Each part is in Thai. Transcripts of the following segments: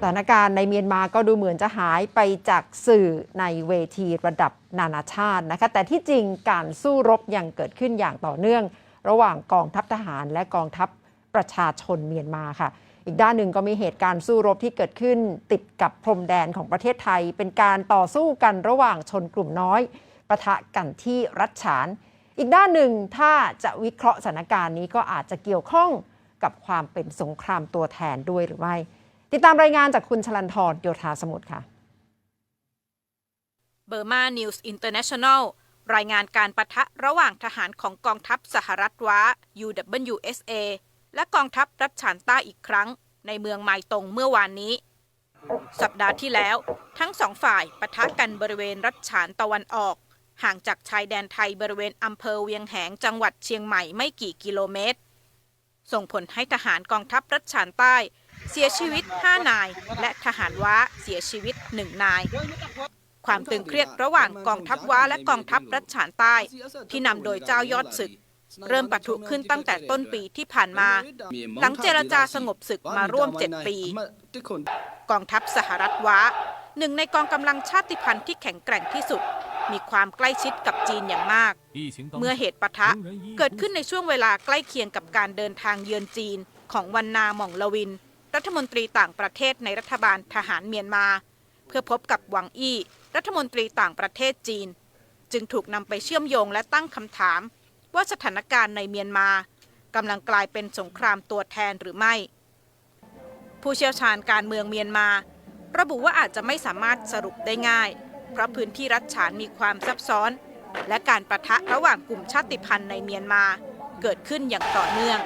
สถานการณ์ในเมียนมาก็ดูเหมือนจะหายไปจากสื่อในเวทีระดับนานาชาตินะคะ แต่ที่จริงการสู้รบยังเกิดขึ้นอย่างต่อเนื่อง ระหว่างกองทัพทหารและกองทัพประชาชนเมียนมาค่ะ อีกด้านหนึ่งก็มีเหตุการณ์สู้รบที่เกิดขึ้น ติดกับพรมแดนของประเทศไทย เป็นการต่อสู้กันระหว่างชนกลุ่มน้อยปะทะกันที่รัฐฉาน อีกด้านหนึ่งถ้าจะวิเคราะห์สถานการณ์นี้ก็อาจจะเกี่ยวข้องกับความเป็นสงครามตัวแทนด้วยหรือไม่ ติดตามรายงานจากคุณชลันทรโยธาสมุทรค่ะเบอร์มานิวส์อินเตอร์เนชั่นแนลรายงานการประทะระหว่างทหารของกองทัพสหรัฐว้า UWSA และกองทัพรัฐฉานใต้อีกครั้ง ในเมืองไมตงเมื่อวานนี้ สัปดาห์ที่แล้ว ทั้งสองฝ่ายปะทะกันบริเวณรัฐฉานตะวันออก ห่างจากชายแดนไทยบริเวณอำเภอเวียงแหงจังหวัดเชียงใหม่ไม่กี่กิโลเมตร ส่งผลให้ทหารกองทัพรัฐฉานใต้ เสียชีวิต 5 นาย และทหารว้าเสียชีวิต 1 นาย ความตึงเครียดระหว่างกองทัพว้าและกองทัพรัฐฉานใต้ ที่นำโดยเจ้ายอดศึก เริ่มปะทุขึ้นตั้งแต่ต้นปีที่ผ่านมา หลังเจรจาสงบศึกมาร่วม 7 ปี กองทัพสหรัฐว้าหนึ่งในกองกำลังชาติพันธุ์ที่แข็งแกร่งที่สุด มีความใกล้ชิดกับจีนอย่างมาก เมื่อเหตุปะทะเกิดขึ้นในช่วงเวลาใกล้เคียงกับการเดินทางเยือนจีนของวันนาหม่องละวิน รัฐมนตรีต่างประเทศในรัฐบาลทหารเมียนมา เพื่อพบกับหวังอี้รัฐมนตรีต่างประเทศจีน จึงถูกนำไปเชื่อมโยงและตั้งคำถาม ว่าสถานการณ์ในเมียนมากำลังกลายเป็นสงครามตัวแทนหรือไม่ ผู้เชี่ยวชาญการเมืองเมียนมา ระบุว่าอาจจะไม่สามารถสรุปได้ง่าย เพราะพื้นที่รัฐฉานมีความซับซ้อน และการประทะระหว่างกลุ่มชาติพันธุ์ในเมียนมา เกิดขึ้นอย่างต่อเนื่อง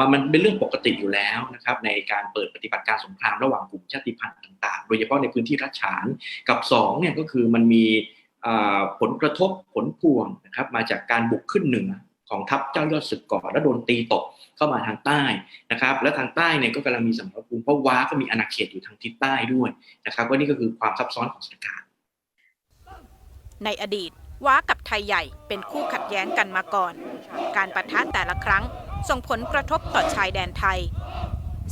ว่ามันเป็นเรื่องปกติอยู่แล้วนะครับในการเปิดปฏิบัติการสงครามระหว่างกลุ่มชาติพันธุ์ต่างๆ โดยเฉพาะในพื้นที่รัฐฉานกับ2เนี่ยก็คือมันมีผลกระทบผลพวงนะครับมาจากการบุกขึ้นเหนือของทัพเจ้ายอดศึกก่อนแล้วโดนตีตกเข้ามาทางใต้นะครับ และทางใต้เนี่ยก็กำลังมีสมรภูมิเพราะว้าก็มีอาณาเขตอยู่ทางทิศใต้ด้วยนะครับว่านี่ก็คือความซับซ้อนของสถานการณ์ในอดีตว้ากับไทยใหญ่เป็นคู่ขัดแย้งกันมาก่อน การประทะแต่ละครั้ง ส่งผลกระทบต่อชายแดนไทย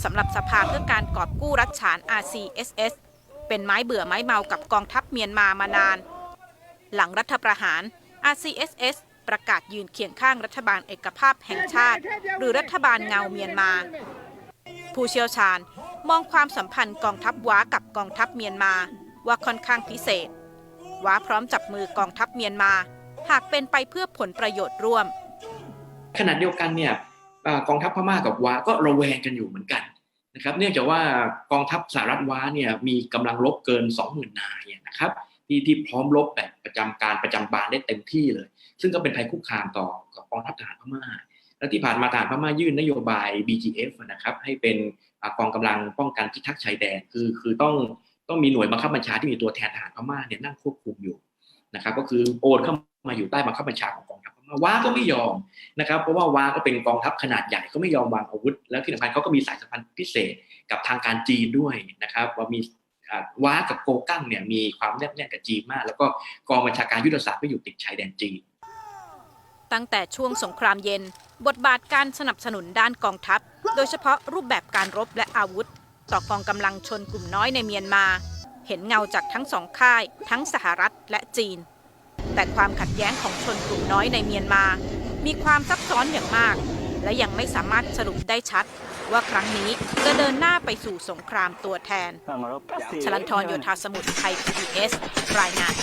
สำหรับสภาเพื่อการกอบกู้รัฐฉาน RCSS เป็นไม้เบื่อไม้เมากับกองทัพเมียนมามานาน หลังรัฐประหาร RCSS ประกาศยืนเคียงข้างรัฐบาลเอกภาพแห่งชาติ หรือรัฐบาลเงาเมียนมา ผู้เชี่ยวชาญมองความสัมพันธ์กองทัพว้ากับกองทัพเมียนมาว่าค่อนข้างพิเศษ ว้าพร้อมจับมือกองทัพเมียนมา หากเป็นไปเพื่อผลประโยชน์ร่วม ขณะเดียวกันเนี่ย กองทัพพม่ากับว้าก็ระแวงกันอยู่เหมือนกันนะครับ เนื่องจากว่ากองทัพสหรัฐว้าเนี่ยมีกำลังรบเกิน 20,000 นายนะครับที่ที่พร้อมรบแบบประจำการประจำบานได้เต็มที่เลย ซึ่งก็เป็นภัยคุกคามต่อกับกองทัพทหารพม่า และที่ผ่านมาทหารพม่ายื่นนโยบาย BGF นะครับให้เป็นอกองกำลังป้องกันพิทักษ์ชายแดนคือคือต้องต้องมีหน่วยบังคับบัญชาที่มีตัวแทนทหารพม่าเนี่ยนั่งควบคุมอยู่นะครับก็คือโอนเข้ามาอยู่ใต้บังคับบัญชาของกอง ว้าก็ไม่ยอมนะครับเพราะว่าว้าก็เป็นกองทัพขนาดใหญ่ก็ไม่ยอมวางอาวุธ แล้วที่สำคัญเขาก็มีสายสัมพันธ์พิเศษกับทางการจีนด้วยนะครับว่ามีว้ากับโกกั้งเนี่ยมีความแนบแน่นกับจีนมาก แล้วก็กองบัญชาการยุทธศาสตร์ก็อยู่ติดชายแดนจีน ตั้งแต่ช่วงสงครามเย็น บทบาทการสนับสนุนด้านกองทัพ โดยเฉพาะรูปแบบการรบและอาวุธ ต่อกองกำลังชนกลุ่มน้อยในเมียนมา เห็นเงาจากทั้งสองค่าย ทั้งสหรัฐและจีน แต่ความขัดแย้งของชนกลุ่มน้อยในเมียนมา มีความซับซ้อนอย่างมาก และยังไม่สามารถสรุปได้ชัด ว่าครั้งนี้จะเดินหน้าไปสู่สงครามตัวแทน ชลันทรโยธาสมุทรไทย PBS รายงาน